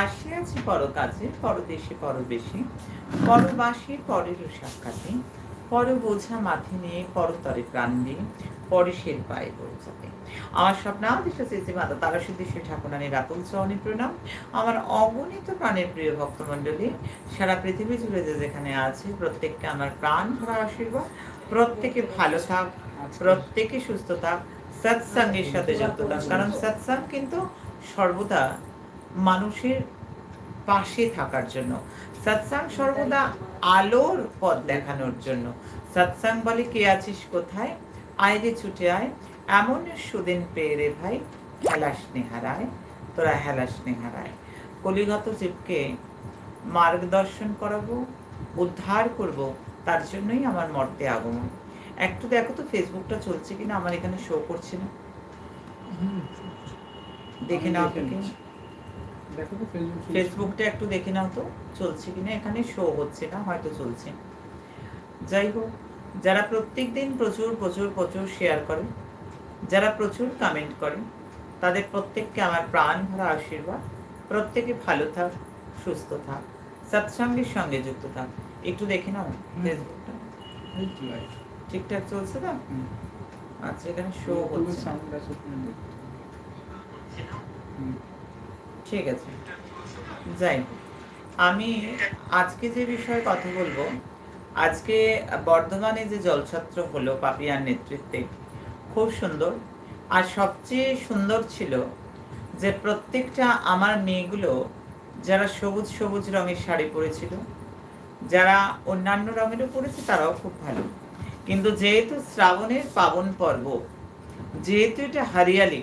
আসিয়াছি পর কাজে পরদেশে পরবেশী, পরবাসী পরের সাক্ষাতে, পর বোঝা মাথে নিয়ে পরতরে প্রাণ দিয়ে পরেশের পায়ে পৌঁছাতে। আমার স্বপ্নাদিষ্ট শ্রী মাতা তারা সিদ্ধেশ্বর ঠাকুরানী রাতুল চরণে প্রণাম। আমার অগণিত প্রাণের প্রিয় ভক্তমণ্ডলী, সারা পৃথিবী জুড়ে যে যেখানে আছে, প্রত্যেককে আমার প্রাণ ভরা আশীর্বাদ। প্রত্যেকে ভালো থাক, প্রত্যেকে সুস্থ থাক, সৎসঙ্গের সাথে যুক্ত থাক। কারণ সৎসঙ্গ কিন্তু সর্বদা মানুষের পাশে থাকার জন্য। সৎসাং সর্বদা আলোর পথ দেখানোর জন্য। সৎসাং বলে কে আছিস কোথায়? আয় রে ছুটে আয়। এমন সুদিন পেয়ে রে ভাই হেলাস নেহারায় তোরা হেলাস নেহারায়। কলিগত জীবকে মার্গদর্শন করাবো উদ্ধার করব তার জন্যই আমার মর্তে আগমন। একটু দেখো তো ফেসবুকটা চলছে কিনা আমার এখানে শো করছে না। দেখে নাও তো কি? দেখো তো ফেসবুক ফেসবুকটা একটু দেখে নাও তো চলছে কিনা? এখানে শো হচ্ছে না হয়তো চলছে। যাই হোক যারা প্রত্যেক দিন প্রচুর প্রচুর প্রচুর শেয়ার করে যারা প্রচুর কমেন্ট করে তাদের প্রত্যেককে আমার প্রাণ ভরা আশীর্বাদ। প্রত্যেকে ভালো থাক সুস্থ থাক সৎসঙ্গের সঙ্গে যুক্ত থাক। একটু দেখে নাও ফেসবুকটা। ঠিকঠাক চলছে হুম। আচ্ছা এখানে শো হচ্ছে। ঠিক আছে যাই। আমি আজকে যে বিষয়ে কথা বলব, আজকে বর্ধমানে যে জলছত্র হলো পাপিয়ার নেতৃত্বে, খুব সুন্দর আর সবচেয়ে সুন্দর ছিল যে প্রত্যেকটা আমার মেয়েগুলো যারা সবুজ সবুজ রঙের শাড়ি পরেছিল, যারা অন্যান্য রঙেরও পরেছে, তারাও খুব ভালো কিন্তু যেহেতু শ্রাবণের পাবন পর্ব, যেহেতু এটা হরিয়ালি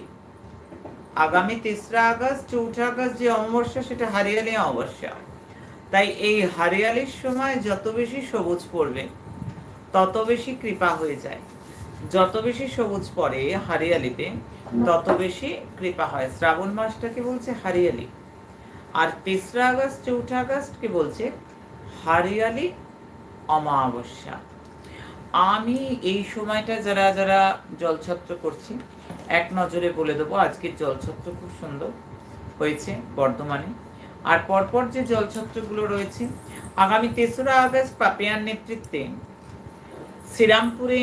আগামী তেসরা আগস্ট, চৌঠা আগস্ট যে অমাবস্যা, সেটা হারিয়ালি অমাবস্যা। তাই এই হারিয়ালির সময় যত বেশি সবুজ পড়বে, তত বেশি কৃপা হয়ে যায়। যত বেশি সবুজ পড়ে হারিয়ালিতে, তত বেশি কৃপা হয়। শ্রাবণ মাসটাকে বলছে হারিয়ালি। আর তেসরা আগস্ট, চৌঠা আগস্টকে বলছে হারিয়ালি অমাবস্যা। আমি এই সময়টা যারা যারা জলছত্র করছি এক নজরে বলে দেবো, আজকের জলছত্র খুব সুন্দর হয়েছে বর্ধমানে। আর পরপর যে জলছত্রগুলো রয়েছে, আগামী তেসরা আগস্ট পাপিয়ার নেতৃত্বে শ্রীরামপুরে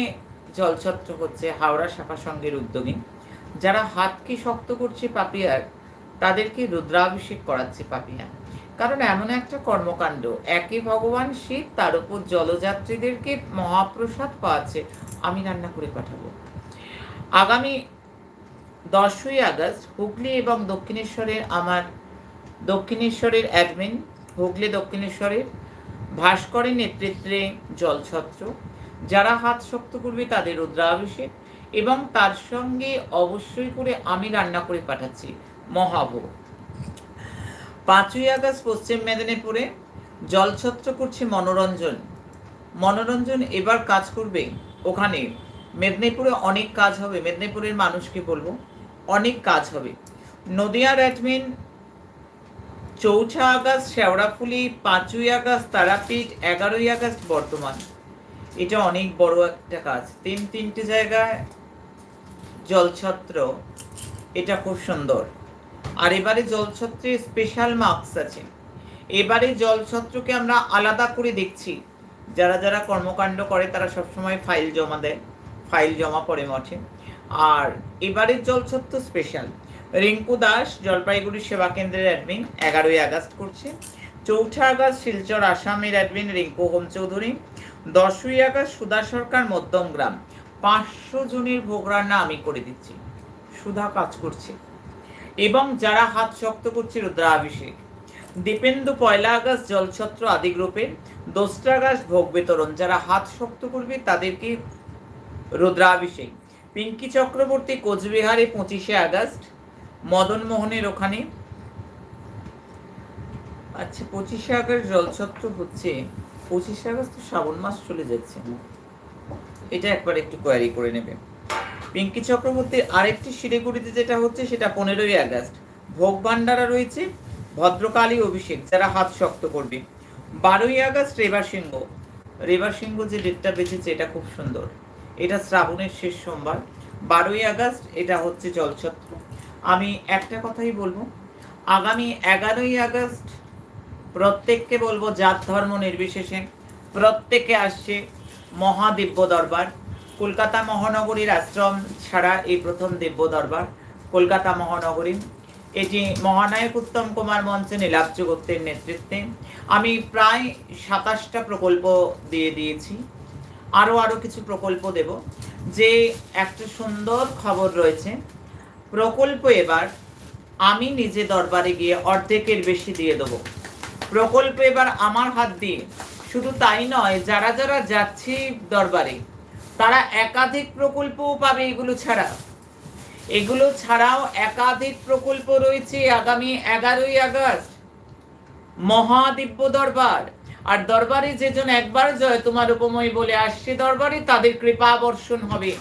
জলছত্র হচ্ছে হাওড়া শাখা সংঘের উদ্যোগে। যারা হাতকে শক্ত করছে পাপিয়ার, তাদেরকে রুদ্রাভিষেক করাচ্ছে পাপিয়া। কারণ এমন একটা কর্মকাণ্ড, একে ভগবান শিব, তার উপর জলযাত্রীদেরকে মহাপ্রসাদ পাওয়াচ্ছে, আমি রান্না করে পাঠাবো। আগামী দশই আগস্ট হুগলি এবং দক্ষিণেশ্বরের আমার, দক্ষিণেশ্বরের অ্যাডমিন হুগলি দক্ষিণেশ্বরের ভাস্করের নেতৃত্বে জলছত্র, যারা হাত শক্ত করবে তাদের রুদ্রাভিষেক এবং তার সঙ্গে অবশ্যই করে আমি রান্না করে পাঠাচ্ছি, মহাভোগ। পাঁচই আগস্ট পশ্চিম মেদিনীপুরে জলছত্র করছে মনোরঞ্জন। মনোরঞ্জন এবার কাজ করবে ওখানে মেদিনীপুরে অনেক কাজ হবে, মেদিনীপুরের মানুষকে বলব, অনেক কাজ হবে। নদিয়ার অ্যাডমিন চৌঠা আগস্ট, শেওড়াফুলি পাঁচই আগস্ট, তারাপীঠ এগারোই আগস্ট বর্তমান এটা অনেক বড় একটা কাজ। তিন তিনটে জায়গায় জলছত্র, এটা খুব সুন্দর। আর এবারে জলছত্রের স্পেশাল মার্কস আছে। এবারে জলছত্রকে আমরা আলাদা করে দেখছি। যারা যারা কর্মকাণ্ড করে, তারা সবসময় ফাইল জমা দেয়। ফাইল জমা পড়ে মঠে। আর এবারের জলছত্র স্পেশাল রিঙ্কু দাস জলপাইগুড়ি সেবা কেন্দ্রের অ্যাডমিন এগারোই আগস্ট করছে। চৌঠা আগস্ট শিলচর আসামের অ্যাডমিন রিঙ্কু হোম চৌধুরী। দশই আগস্ট সুধা সরকার মধ্যম গ্রাম। পাঁচশো জনের ভোগ রান্না আমি করে দিচ্ছি। সুধা কাজ করছে। এবং যারা হাত শক্ত করছে রুদ্রাভিষেক। দীপেন্দু পয়লা আগস্ট জলছত্র আদি গ্রুপের দোসরা আগস্ট ভোগ বিতরণ। যারা হাত শক্ত করবে তাদেরকে রুদ্রাভিষেক। পিঙ্কি চক্রবর্তী কোচবিহারে পঁচিশে আগস্ট। মদন মোহনের ওখানে। আচ্ছা পঁচিশে আগস্ট জলছত্র হচ্ছে। পঁচিশে আগস্ট তো শ্রাবণ মাস চলে যাচ্ছে। এটা একবার একটু কোয়ারি করে নেবে। পিঙ্কি চক্রবর্তীর আরেকটি শিলিগুড়িতে যেটা হচ্ছে, সেটা পনেরোই আগস্ট। ভোগ ভান্ডারা রয়েছে, ভদ্রকালী অভিষেক, যারা হাত শক্ত করবে। বারোই আগস্ট রেবা সিংহ। রেবা সিংহ যে ডেটটা বেঁচেছে, এটা খুব সুন্দর। এটা শ্রাবণের শেষ সোমবার। বারোই আগস্ট এটা হচ্ছে জলছত্র। আমি একটা কথাই বলব, আগামী এগারোই আগস্ট প্রত্যেককে বলব জাত ধর্ম নির্বিশেষে, প্রত্যেকে আসছে মহাদিব্য দরবার। কলকাতা মহানগরীর আশ্রম ছাড়া এই প্রথম দিব্য দরবার, কলকাতা মহানগরী। এটি মহানায়ক উত্তম কুমার মঞ্চে নীলাব্জ গুপ্তের নেতৃত্বে, আমি প্রায় সাতাশটা প্রকল্প দিয়ে দিয়েছি। আরও আরও কিছু প্রকল্প দেব। যে একটা সুন্দর খবর রয়েছে। প্রকল্প এবার আমি নিজে দরবারে গিয়ে অর্ধেকের বেশি দিয়ে দেবো। প্রকল্প এবার আমার হাত দিয়ে। শুধু তাই নয়, যারা যারা যাচ্ছে দরবারে, তারা একাধিক প্রকল্পও পাবে এগুলো ছাড়া। এগুলো ছাড়াও একাধিক প্রকল্প রয়েছে আগামী এগারোই আগস্ট। মহাদিব্য দরবার। আর দরবারে যেজন একবার জয় তোমার উপময় বলে আসছে দরবারে, তাদের কৃপা বর্ষণ হবে।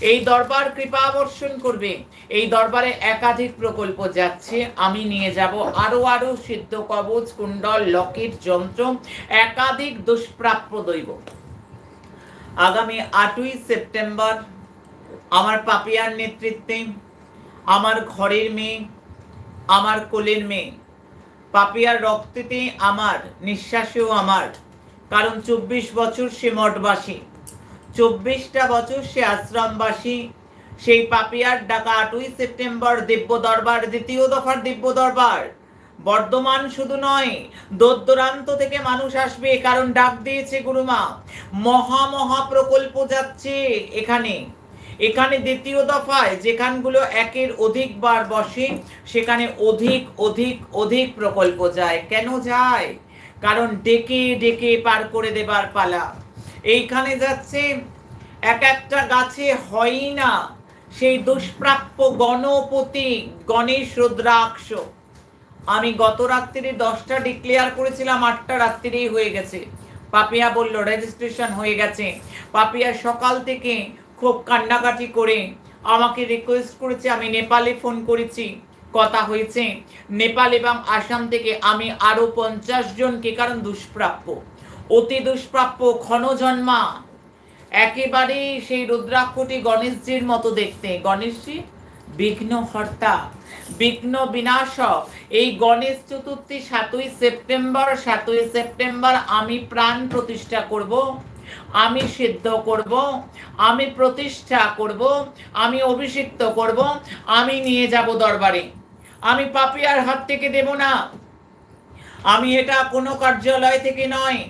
এই দরবার কৃপা বর্ষণ করবে। এই দরবারে একাধিক প্রকল্প যাচ্ছে। আমি নিয়ে যাব আরও আরও সিদ্ধ কবচ কুণ্ডল, লকেট, যন্ত্র, একাধিক দুষ্প্রাপ্য দৈব। আগামী আটই সেপ্টেম্বর আমার পাপিয়ার নেতৃত্বে, আমার ঘরের মেয়ে, আমার কোলের মেয়ে পাপিয়ার রক্তেতে আমার, নিঃশ্বাসেও আমার। কারণ চব্বিশ বছর সে মঠবাসী। চব্বিশটা বছর সে আশ্রমবাসী। সেই পাপিয়ার ডাকা আটই সেপ্টেম্বর দিব্য দরবার দ্বিতীয় দফার দিব্য দরবার বর্ধমান শুধু নয় দূরান্ত থেকে মানুষ আসবে কারণ ডাক দিয়েছে গুরুমা। মহা মহা প্রকল্প যাচ্ছে এখানে। এখানে দ্বিতীয় দফায় যেখানগুলো একের অধিকবার বসে, সেখানে অধিক অধিক অধিক প্রকল্প যায়। কেন যায়? কারণ ডেকে ডেকে পার করে দেবার পালা। এইখানে যাচ্ছে, এক একটা গাছে হয়ই না। সেই দুষ্প্রাপ্য গণপতি গণেশ রুদ্রাক্ষ। আমি গত রাত্রিরে দশটা ডিক্লেয়ার করেছিলাম, আটটা রাত্রিরেই হয়ে গেছে। পাপিয়া বলল, রেজিস্ট্রেশন হয়ে গেছে। পাপিয়া সকাল থেকে খুব কান্নাকাটি করে আমাকে রিকোয়েস্ট করেছে, আমি নেপালে ফোন করেছি, কথা হয়েছে। নেপাল এবং আসাম থেকে আমি আরও পঞ্চাশ জনকে, কারণ দুষ্প্রাপ্য। অতি দুষ্প্রাপ্য, ক্ষণজন্মা। একেবারে সেই রুদ্রাক্ষটি গণেশজির মতো দেখতে। গণেশজি, বিঘ্ন হর্তা, বিঘ্ন বিনাশক। এই গণেশ চতুর্থী সাতই সেপ্টেম্বর সাতই সেপ্টেম্বর আমি প্রাণ প্রতিষ্ঠা করব। আমি সিদ্ধ করব, আমি প্রতিষ্ঠা করব, আমি অভিষিক্ত করব, আমি নিয়ে যাব দরবারে। আমি পাপিয়ার হাত থেকে দেব না। আমি এটা কোনো কার্যালয় থেকে নয়,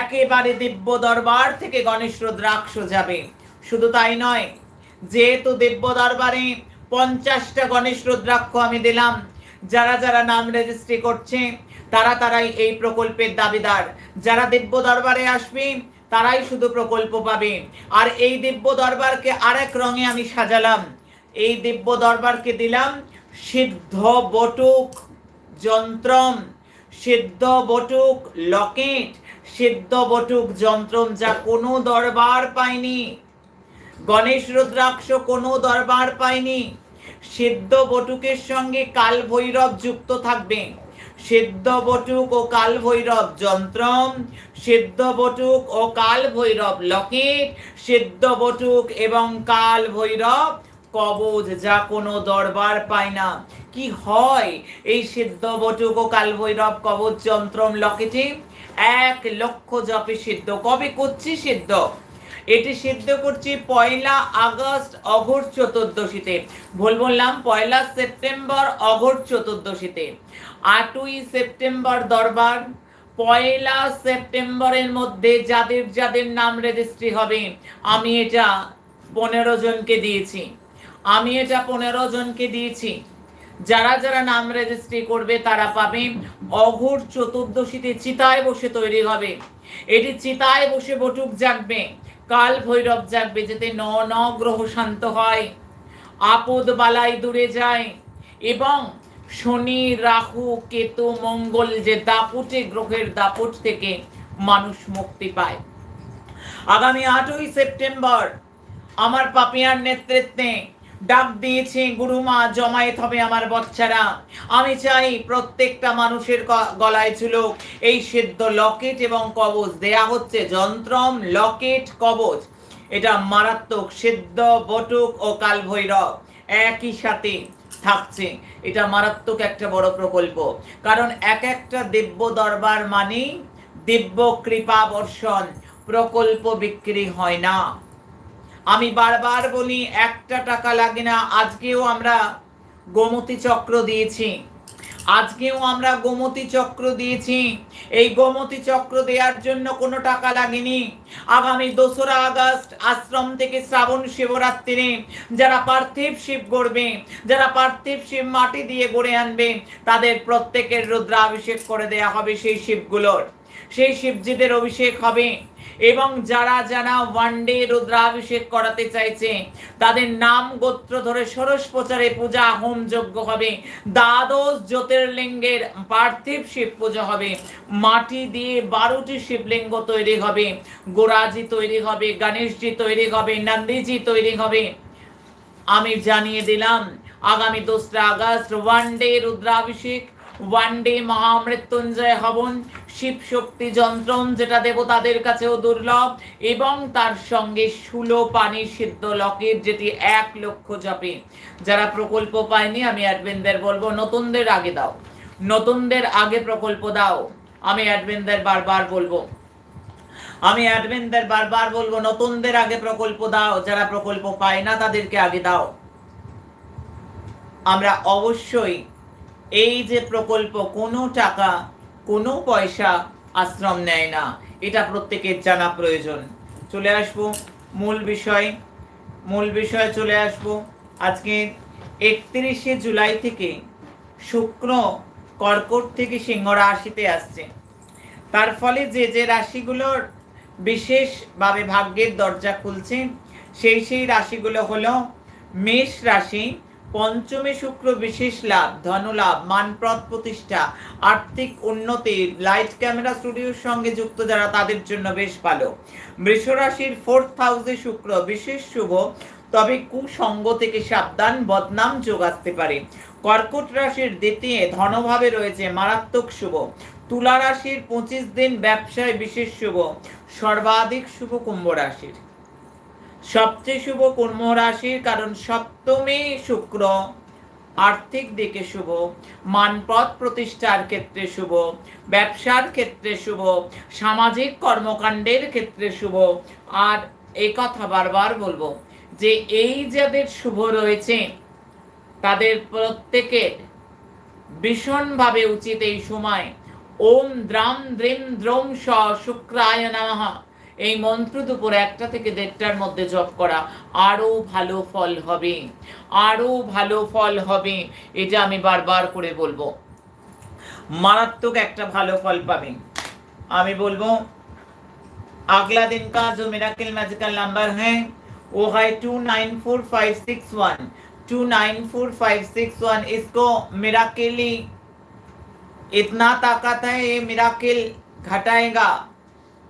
একেবারে দিব্য দরবার থেকে গণেশ রুদ্রাক্ষ যাবে। শুধু তাই নয়, যেহেতু দিব্য দরবারে পঞ্চাশটা গণেশ রুদ্রাক্ষ আমি দিলাম, যারা যারা নাম রেজিস্ট্রি করছে, তারা তারাই এই প্রকল্পের দাবিদার। যারা দিব্য দরবারে আসবে তারাই শুধু প্রকল্প পাবে। আর এই দিব্য দরবারকে আরেক রঙে আমি সাজালাম। এই দিব্য দরবারকে দিলাম সিদ্ধ বটুক যন্ত্রম। সিদ্ধ বটুক লকেট। সিদ্ধ বটুক যন্ত্রম যা কোনো দরবার পায়নি। গণেশ রুদ্রাক্ষ কোনো দরবার পায়নি। সিদ্ধ বটুকের সঙ্গে কাল ভৈরব যুক্ত থাকবে। সিদ্ধ বটুক ও কাল ভৈরব যন্ত্রম। সিদ্ধ বটুক ও কাল ভৈরব লকেট সিদ্ধ বটুক এবং কাল ভৈরব কবজ, যা কোনো দরবার পায় না। কি হয়? এই সিদ্ধ বটুক ও কাল ভৈরব কবচ যন্ত্রম লকেটে এক লক্ষ জপে সিদ্ধ। কবে করছি সিদ্ধ? এটি সিদ্ধ করছি পয়লা আগস্ট অঘোর চতুর্দশীতে। ভুল বললাম, পয়লা সেপ্টেম্বর অঘোর চতুর্দশীতে। আটই সেপ্টেম্বর দরবার, পয়লা সেপ্টেম্বরের মধ্যে যাদের যাদের নাম রেজিস্ট্রি হবে, আমি এটা পনেরো জনকে দিয়েছি। আমি এটা পনেরো জনকে দিয়েছি। যারা যারা নাম রেজিস্ট্রি করবে, তারা পাবে অঘোর চতুর্দশীতে চিতায় বসে তৈরি হবে। এটি চিতায় বসে বটুক জাগবে। কাল ভৈরব জাগবে যাতে ন ন গ্রহ শান্ত হয়। আপদ বালাই দূরে যায় এবং শনি, রাহু, কেতু, মঙ্গল যে দাপুটে গ্রহের দাপট থেকে মানুষ মুক্তি পায়। আগামী আটই সেপ্টেম্বর আমার পাপিয়ার নেতৃত্বে ডাক দিয়েছে গুরুমা জমায়েত হবে আমার বাচ্চারা। আমি চাই প্রত্যেকটা মানুষের গলায় ছিল এই সিদ্ধ লকেট এবং কবচ দেয়া হচ্ছে, যন্ত্রম লকেট কবচ এটা মারাত্মক সিদ্ধ, বটুক ও কালভৈরব একই সাথে থাকছে। এটা মারাত্মক একটা বড় প্রকল্প। কারণ এক একটা দিব্য দরবার মানেই দিব্য কৃপা বর্ষণ। প্রকল্প বিক্রি হয় না। আমি বারবার বলি, একটা টাকা লাগে না। আজকেও আমরা গোমতী চক্র দিয়েছি। আজকেও আমরা গোমতী চক্র দিয়েছি। এই গোমতী চক্র দেওয়ার জন্য কোনো টাকা লাগেনি। আগামী দোসরা আগস্ট আশ্রম থেকে শ্রাবণ শিবরাত্রিরে যারা পার্থিব শিব গড়বে, যারা পার্থিব শিব মাটি দিয়ে গড়ে আনবে, তাদের প্রত্যেকের রুদ্রাভিষেক করে দেয়া হবে সেই শিবগুলোর। সেই শিবজিদের অভিষেক হবে। এবং যারা যারা ওয়ান ডে রুদ্রাভিষেক করাতে চাইছে, তাদের নাম গোত্র ধরে ষোড়শ প্রচারে পূজা, হোম যজ্ঞ হবে। দ্বাদশ জ্যোতির্লিঙ্গের পার্থিব শিব পূজা হবে। মাটি দিয়ে বারোটি শিবলিঙ্গ তৈরি হবে। গোরাজি তৈরি হবে, গণেশজি তৈরি হবে, নন্দীজি তৈরি হবে। আমি জানিয়ে দিলাম, আগামী দোসরা আগস্ট ওয়ান ডে রুদ্রাভিষেক ওয়ান ডে মহামৃত্যুঞ্জয় হবন, শিব শক্তি যন্ত্রম যেটা দেবতাদের কাছেও দুর্লভ, এবং তার সঙ্গে ষোলো পানি সিদ্ধ লকেট যেটি এক লক্ষ জপে। যারা প্রকল্প পায়নি, আমি অ্যাডভেনদের বলব, নতুনদের আগে দাও। নতুনদের আগে প্রকল্প দাও। আমি অ্যাডভেনদের বারবার বলব। আমি অ্যাডমিনদের বারবার বলব, নতুনদের আগে প্রকল্প দাও। যারা প্রকল্প পায় না, তাদেরকে আগে দাও। আমরা অবশ্যই এই যে প্রকল্প, কোনো টাকা, কোনো পয়সা আশ্রম নেয় না। এটা প্রত্যেকের জানা প্রয়োজন। চলে আসব মূল বিষয়। মূল বিষয়ে চলে আসব। আজকে একত্রিশে জুলাই থেকে শুক্র কর্কট থেকে সিংহ রাশিতে আসছে। তার ফলে যে যে রাশিগুলোর বিশেষভাবে ভাগ্যের দরজা খুলছে, সেই সেই রাশিগুলো হলো মেষ রাশি পঞ্চমে শুক্র বিশেষ লাভ, ধনলাভ মানপ্রদ প্রতিষ্ঠা, আর্থিক উন্নতি, লাইট ক্যামেরা স্টুডিওর সঙ্গে যুক্ত যারা তাদের জন্য বেশ ভালো। বৃষ রাশির ফোর্থ হাউসে শুক্র, বিশেষ শুভ। তবে কুসঙ্গ থেকে সাবধান, বদনাম যোগ আসতে পারে। কর্কট রাশির দ্বিতীয় ধনভাবে রয়েছে মারাত্মক শুভ। তুলা রাশির পঁচিশ দিন ব্যবসায় বিশেষ শুভ। সর্বাধিক শুভ কুম্ভ রাশির। সবচেয়ে শুভ কুম্ভ রাশির কারণ সপ্তমে শুক্র। আর্থিক দিকে শুভ মানপদ প্রতিষ্ঠার ক্ষেত্রে শুভ, ব্যবসার ক্ষেত্রে শুভ, সামাজিক কর্মকাণ্ডের ক্ষেত্রে শুভ। আর এই কথা বারবার বলব যে এই যাদের শুভ রয়েছে, তাদের প্রত্যেকের ভীষণভাবে উচিত এই সময় ওম দ্রাম দ্রিম দ্রোম স শুক্রায় নমঃ এই মন্ত্র দুপুর একটা থেকে দেড়টার মধ্যে জপ করা আরো ভালো ফল হবে আরো ভালো ফল হবে এটা আমি বারবার করে বলবো মারাত্মক একটা ভালো ফল পাবে আমি বলবো अगला दिन का जो मिराकिल मैजिकल नंबर है वो है two nine four five six one two nine four five six one इसको मिराकिली इतना ताकत है ये मिराकिल घटाएगा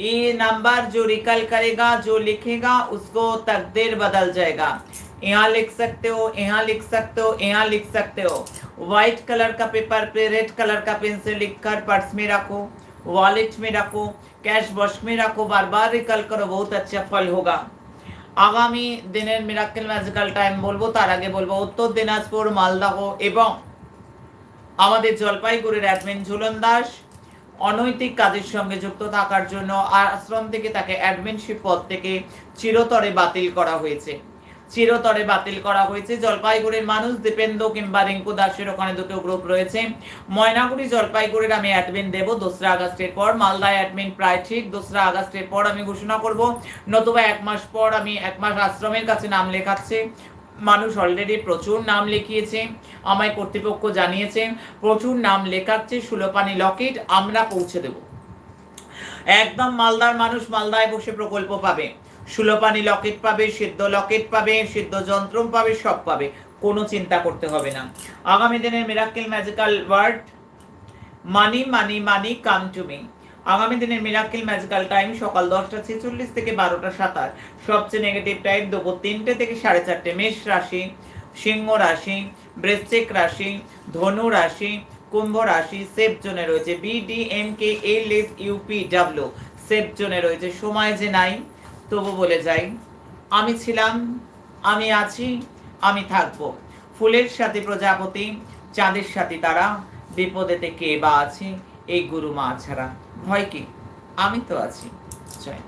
ये नंबर जो रिकल करेगा जो लिखेगा उसको तकदीर बदल जाएगा यहाँ लिख सकते हो यहाँ लिख सकते हो यहाँ लिख सकते हो व्हाइट कलर का पेपर पे रेड कलर का पेन से लिखकर पर्स में रखो वॉलेट में रखो कैश बॉक्स में रखो बार बार रिकल करो बहुत अच्छा फल होगा আগামী দিনের মিরাক্কেল ম্যাজিক্যাল টাইম বলবো তার আগে বলবো উত্তর দিনাজপুর মালদাহ এবং আমাদের জলপাইগুড়ির অ্যাডমিন ঝুলন দাস অনৈতিক কাজের সঙ্গে যুক্ত থাকার জন্য আশ্রম থেকে তাকে অ্যাডমিনশিপ পদ থেকে চিরতরে বাতিল করা হয়েছে। চিরতরে বাতিল করা হয়েছে। জলপাইগুড়ির মানুষ দীপেন্দ্র কিংবা রিঙ্কু দাসের ওখানে দুটো গ্রুপ রয়েছে। ময়নাগুড়ি, জলপাইগুড়ির আমি অ্যাডমিন দেব দোসরা আগস্টের পর। মালদায় অ্যাডমিন প্রায় ঠিক দোসরা আগস্টের পর আমি ঘোষণা করব। নতুবা এক মাস পর আমি এক মাস আশ্রমের কাছে নাম লেখাচ্ছে। মানুষ অলরেডি প্রচুর নাম লিখিয়েছে, আমায় কর্তৃপক্ষ জানিয়েছে, প্রচুর নাম লেখাচ্ছে সুলোপানি লকেট, আমরা পৌঁছে দেব। একদম মালদার মানুষ মালদায় বসে প্রকল্প পাবে। সুলোপানি লকেট পাবে, সিদ্ধ লকেট পাবে, সিদ্ধ যন্ত্রম পাবে, সব পাবে। কোনো চিন্তা করতে হবে না। আগামী দিনের Mirakkel magical word money money money come to me আগামী দিনের মিরাক্কেল ম্যাজিক্যাল টাইম সকাল দশটা ছেচল্লিশ থেকে বারোটা সাতাশ। সবচেয়ে নেগেটিভ টাইম দুপুর তিনটে থেকে সাড়ে চারটে। মেষ রাশি, সিংহ রাশি, বৃশ্চিক রাশি, ধনু রাশি, কুম্ভ রাশি সেফ জোনে রয়েছে B D M K L S UP W safe জোনে রয়েছে সময় যে নাই, তবু বলে যাই, আমি ছিলাম, আমি আছি, আমি থাকব। ফুলের সাথে প্রজাপতি, চাঁদের সাথে তারা, বিপদেতে কে বা আছে, এই গুরু মা ছাড়া। ভয় কি আমি তো আছি জয়।